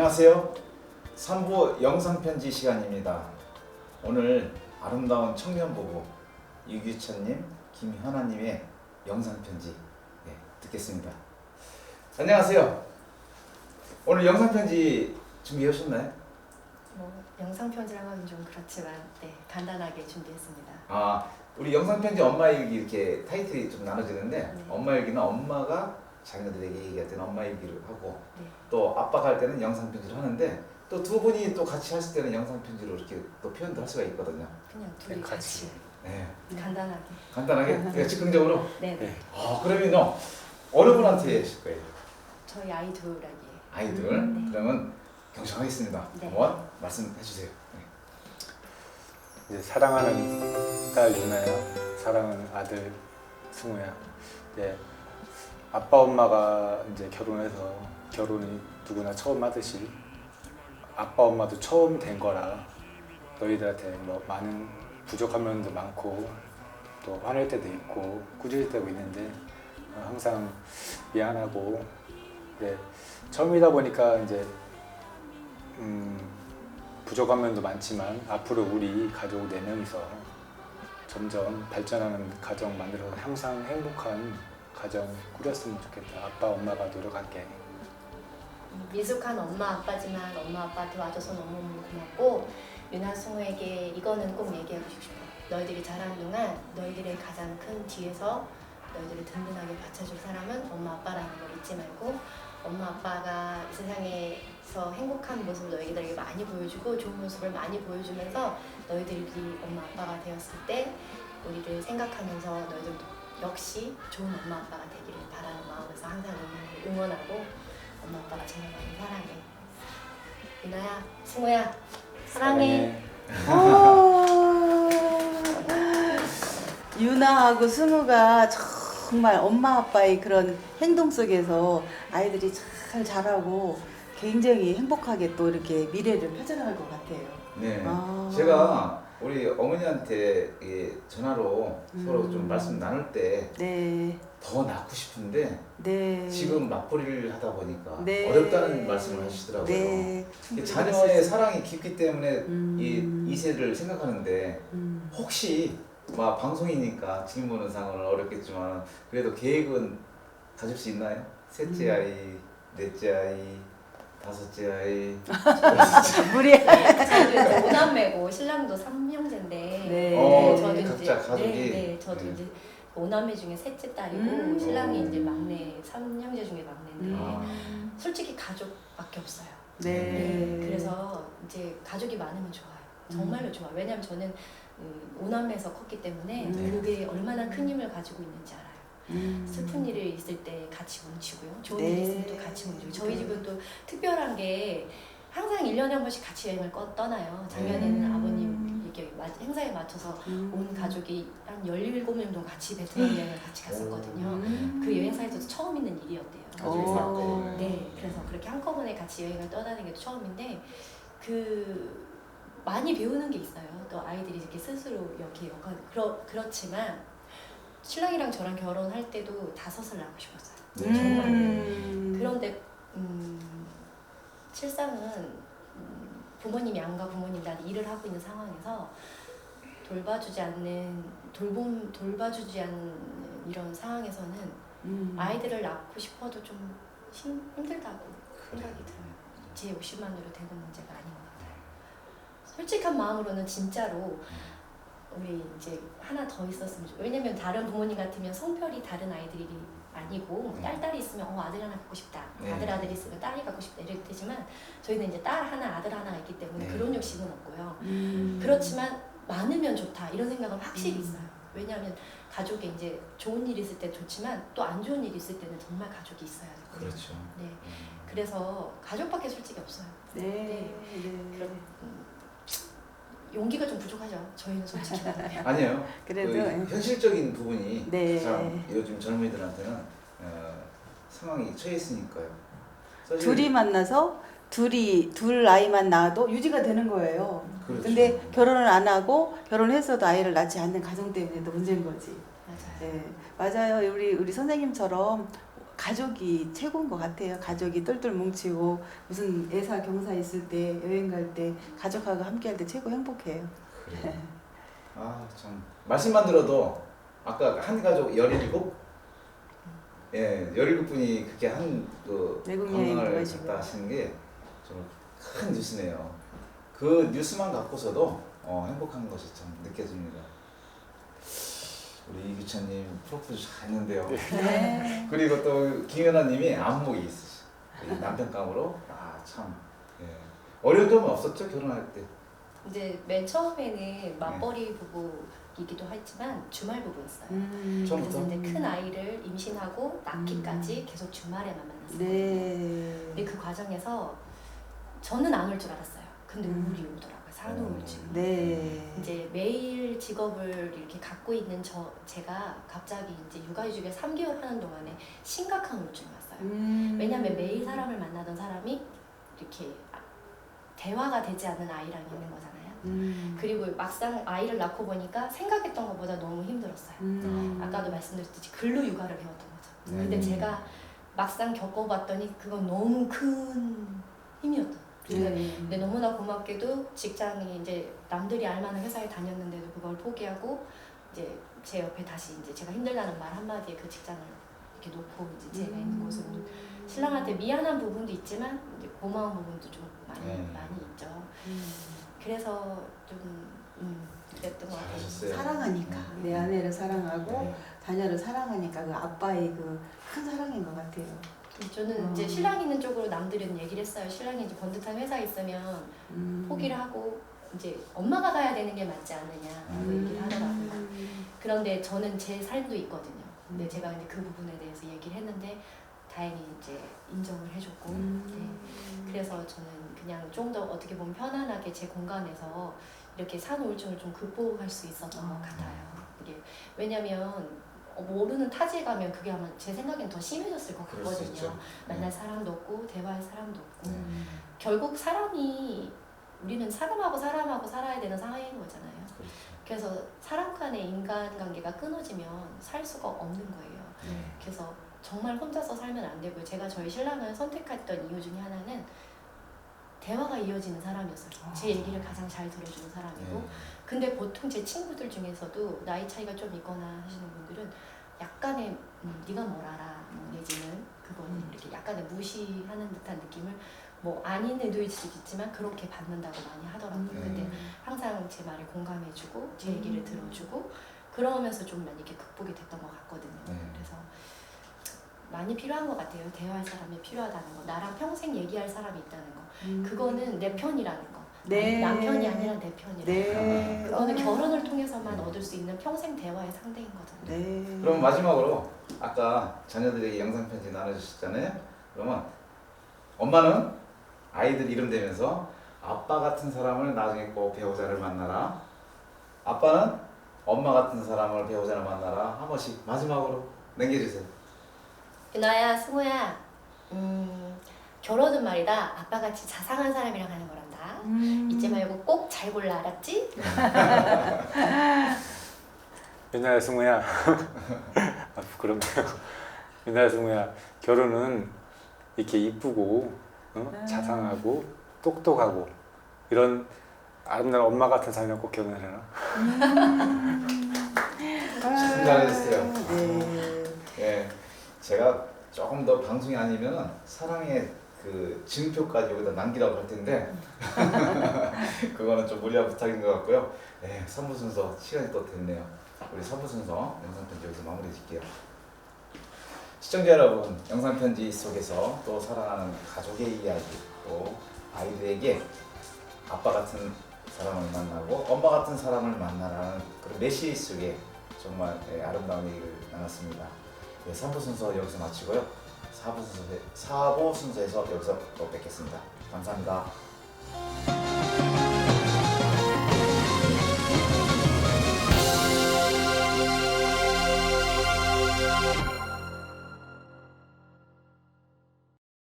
안녕하세요. 3부 영상편지 시간입니다. 오늘 아름다운 청년 부부 유규찬님, 김현아님의 영상편지 네, 듣겠습니다. 안녕하세요. 오늘 영상편지 준비하셨나요? 뭐 영상 편지라고 하긴 좀 그렇지만 네 간단하게 준비했습니다. 아, 우리 영상편지 엄마 일기 이렇게 타이틀이 좀 나눠지는데 네. 엄마 일기는 엄마가 자녀들에게 얘기할 때는 엄마 일기를 하고 네. 또 아빠가 할 때는 영상 편지를 하는데 또 두 분이 또 같이 했을 때는 영상 편지로 이렇게 또 표현도 할 수가 있거든요. 그냥 둘이 네, 같이, 같이. 네, 간단하게. 간단하게 그러니까 즉흥적으로. 네. 네. 네. 아 그러면요 어느 분한테 하실 거예요? 저희 아이들에게. 아이들. 네. 그러면 경청하겠습니다. 네. 한번 말씀해 주세요. 네. 이제 사랑하는 딸 유나야, 사랑하는 아들 승우야. 이제 아빠 엄마가 이제 결혼해서 결혼이 누구나 처음 하듯이 아빠 엄마도 처음 된 거라 너희들한테 뭐 많은 부족한 면도 많고 또 화낼 때도 있고 꾸질 때도 있는데 어, 항상 미안하고. 네, 처음이다 보니까 이제 음, 부족한 면도 많지만 앞으로 우리 가족 네 명이서 점점 발전하는 가정 만들어서 항상 행복한 가정 꾸렸으면 좋겠다. 아빠 엄마가 노력할게. 미숙한 엄마 아빠지만 엄마 아빠한테 와줘서 너무너무 고맙고 유나 승우에게 이거는 꼭 얘기하고 싶어. 너희들이 자란 동안 너희들의 가장 큰 뒤에서 너희들을 든든하게 받쳐줄 사람은 엄마 아빠라는 걸 잊지 말고 엄마 아빠가 이 세상에서 행복한 모습을 너희들에게 많이 보여주고 좋은 모습을 많이 보여주면서 너희들이 엄마 아빠가 되었을 때 우리를 생각하면서 너희들도 역시 좋은 엄마 아빠가 되기를 바라는 마음에서 항상 응원하고 엄마 아빠가 정말 많이 사랑해. 유나야, 승우야, 사랑해. 유나하고 승우가 정말 엄마 아빠의 그런 행동 속에서 아이들이 잘 자라고 굉장히 행복하게 또 이렇게 미래를 펼쳐나갈 것 같아요. 네. 아. 제가 우리 어머니한테 이 전화로 서로 좀 음. 말씀 나눌 때 더 네, 낳고 싶은데 네. 지금 맞벌이를 하다 보니까 네. 어렵다는 말씀을 하시더라고요. 네. 이 자녀의 사랑이 깊기 때문에 음. 이 이세를 생각하는데 음. 혹시 막 방송이니까 질문은 상은 어렵겠지만 그래도 계획은 가질 수 있나요? 셋째 음. 아이, 넷째 아이, 다섯째 아이. 무리. 네, 저도 이제 오남매고 신랑도 삼형제인데 네. 어, 저도 각자 이제 가족이. 네, 네, 저도 네. 이제 오남매 중에 셋째 딸이고 음. 신랑이 이제 막내 삼형제 중에 막내인데 아. 솔직히 가족밖에 없어요. 네. 네, 그래서 이제 가족이 많으면 좋아요. 정말로 좋아. 요 왜냐면 저는 음, 오남매에서 컸기 때문에 음. 그게 얼마나 큰 힘을 가지고 있는지 알아요. 음. 슬픈 일이 있을 때 같이 뭉치고요. 좋은 네. 일이 있으면 또 같이 뭉치고. 저희 집은 또 특별한 게 항상 1년에 한 번씩 같이 여행을 꺼, 떠나요. 작년에는 음. 아버님 이렇게 마- 행사에 맞춰서 음. 온 가족이 한 17명 정도 같이 베트남 여행을 같이 갔었거든요. 음. 그 여행사에서 처음 있는 일이었대요. 가족이 어. 많고. 네, 그래서 그렇게 한꺼번에 같이 여행을 떠나는 게 처음인데 그 많이 배우는 게 있어요. 또 아이들이 이렇게 스스로 이렇게 역할 그렇 그렇지만 신랑이랑 저랑 결혼할 때도 다섯을 낳고 싶었어요. 네, 정말. 음. 그런데 음, 실상은 음, 부모님이 양가 부모님 다 일을 하고 있는 상황에서 돌봐주지 않는 돌봄 돌봐주지 않는 이런 상황에서는 음. 아이들을 낳고 싶어도 좀 힘, 힘들다고 생각이 들어요. 제 욕심만으로 되는 문제가 아닌 것 같아요. 솔직한 마음으로는 진짜로 우리 이제 하나 더 있었으면 좋 왜냐면 다른 부모님 같으면 성별이 다른 아이들이 아니고 뭐 네. 딸 딸이 있으면 어 아들 하나 갖고 싶다 네. 아들 아들이 있으면 딸이 갖고 싶다 이럴 테지만 저희는 이제 딸 하나 아들 하나가 있기 때문에 네. 그런 욕심은 없고요 음. 그렇지만 많으면 좋다 이런 생각은 확실히 음. 있어요 왜냐하면 가족에 이제 좋은 일이 있을 때 좋지만 또 안 좋은 일이 있을 때는 정말 가족이 있어야 되거든요 그렇죠. 네 음. 그래서 가족밖에 솔직히 없어요 네. 네. 그런 음, 용기가 좀 부족하죠 저희는 솔직히 아니에요. 그래도 그 현실적인 부분이 네. 가장 요즘 젊은이들한테는 어, 상황이 처해 있으니까요. 사실 둘이 만나서 둘이 둘 아이만 낳아도 유지가 되는 거예요. 그렇죠. 근데 결혼을 안 하고 결혼했어도 아이를 낳지 않는 가정 때문에 또 문제인 거지. 맞아요 네, 맞아요. 우리 우리 선생님처럼 가족이 최고인 것 같아요. 가족이 똘똘 뭉치고 무슨 애사 경사 있을 때 여행 갈 때 가족하고 함께할 때 최고 행복해요. 그래요. 아 참 말씀만 들어도 아까 한 가족 17? 예, 17분이 그렇게 한그 외국 여행 관광을 가가지고. 갔다 하시는 게 정말 큰 뉴스네요. 그 뉴스만 갖고서도 어, 행복한 것이 참 느껴집니다. 우리 이규찬님 프로포즈 잘했는데요. 네. 그리고 또 김연아님이 안목이 있으시. 이 남편감으로 아참 예. 어려운 점은 없었죠 결혼할 때. 이제 맨 처음에는 맞벌이 부부이기도 했지만 주말 부부였어요. 음. 처음부터? 그래서 이제 큰 아이를 임신하고 낳기까지 계속 주말에만 만났어요. 네. 근데 그 과정에서 저는 안 올 줄 알았어요. 근데 음. 우울이 오더라고요. 산후우울증. 네. 이제 매일 직업을 이렇게 갖고 있는 저 제가 갑자기 이제 육아휴직을 3개월 하는 동안에 심각한 우울증이 왔어요. 음. 왜냐하면 매일 사람을 만나던 사람이 이렇게 대화가 되지 않는 아이랑 있는 거잖아요. 음. 그리고 막상 아이를 낳고 보니까 생각했던 것보다 너무 힘들었어요. 음. 아까도 말씀드렸듯이 근로 육아를 배웠던 거죠. 네. 근데 제가 막상 겪어봤더니 그건 너무 큰 힘이었던. 근데, 네. 근데 너무나 고맙게도 직장이 이제 남들이 알만한 회사에 다녔는데도 그걸 포기하고 이제 제 옆에 다시 이제 제가 힘들다는 말 한마디에 그 직장을 이렇게 놓고 이제 제가 있는 곳으로 신랑한테 미안한 부분도 있지만 이제 고마운 부분도 좀 많이 네. 많이 있죠. 음. 그래서 좀 음, 그랬던 것 같아요. 잘하셨어요. 사랑하니까 내 아내를 사랑하고 네. 자녀를 사랑하니까 그 아빠의 그 큰 사랑인 것 같아요. 저는 음. 이제 신랑 있는 쪽으로 남들은 얘기를 했어요. 신랑이 이제 번듯한 회사 있으면 음. 포기를 하고 이제 엄마가 가야 되는 게 맞지 않느냐 그 음. 얘기를 하더라고요. 그런데 저는 제 삶도 있거든요. 근데 음. 제가 이제 그 부분에 대해서 얘기를 했는데 다행히 이제 인정을 해줬고 음. 네. 그래서 저는 그냥 좀 더 어떻게 보면 편안하게 제 공간에서 이렇게 산후우울증을 좀 극복할 수 있었던 것 아. 같아요. 이게 왜냐면 어, 모르는 타지에 가면 그게 아마 제 생각엔 더 심해졌을 것 그럴 수 같거든요. 있죠. 만날 사람도 없고 대화할 사람도 없고 음. 결국 사람이 우리는 사람하고 사람하고 살아야 되는 사회인 거잖아요. 그렇죠. 그래서 사람 간의 인간관계가 끊어지면 살 수가 없는 거예요. 네. 그래서 정말 혼자서 살면 안 되고요. 제가 저희 신랑을 선택했던 이유 중에 하나는 대화가 이어지는 사람이었어요. 제 얘기를 가장 잘 들어주는 사람이고 네. 근데 보통 제 친구들 중에서도 나이 차이가 좀 있거나 하시는 분들은 약간의 음, 네가 뭘 알아 뭐 내지는 그거는 음. 이렇게 약간의 무시하는 듯한 느낌을 뭐 아닌 의도일 수도 있지만 그렇게 받는다고 많이 하더라고요. 네. 근데 항상 제 말을 공감해주고 제 얘기를 음. 들어주고 그러면서 좀 많이 이렇게 극복이 됐던 것 같거든요. 네. 그래서 많이 필요한 것 같아요. 대화할 사람이 필요하다는 거, 나랑 평생 얘기할 사람이 있다는 거, 음. 그거는 내 편이라는 거, 네. 남편이 아니라 내 편이라는 거. 네. 그거는 어. 결혼을 통해서만 얻을 수 있는 평생 대화의 상대인 거잖아요. 네. 그럼 마지막으로 아까 자녀들에게 영상 편지 나눠주셨잖아요. 그러면 엄마는 아이들 이름 대면서 아빠 같은 사람을 나중에 꼭 배우자를 만나라. 아빠는 엄마 같은 사람을 배우자를 만나라. 한 번씩 마지막으로 남겨주세요. 윤아야, 승우야, 음, 결혼은 말이다. 아빠같이 자상한 사람이랑 하는 거란다. 음. 잊지 말고 꼭 잘 골라, 알았지? 윤아야 승우야 아 부끄럽네요 윤아야 승우야 결혼은 이렇게 이쁘고 어? 음. 자상하고 똑똑하고 이런 아름다운 엄마 같은 사람이랑 꼭 결혼해라 참 잘하셨어요. 네. 예, 제가 조금 더 방송이 아니면 사랑의 그 증표까지 여기다 남기라고 할 텐데 그거는 좀 무리한 부탁인 것 같고요. 예, 3부 순서 시간이 또 됐네요. 우리 3부 순서 영상 편지 여기서 마무리 짓게요. 시청자 여러분, 영상 편지 속에서 또 사랑하는 가족의 이야기, 또 아이들에게 아빠 같은 사람을 만나고 엄마 같은 사람을 만나라는 그런 메시지 속에 정말 예, 아름다운 얘기를 나눴습니다. 예, 3부 순서 여기서 마치고요. 4부 순서 4부 순서에서 여기서 또 뵙겠습니다. 감사합니다.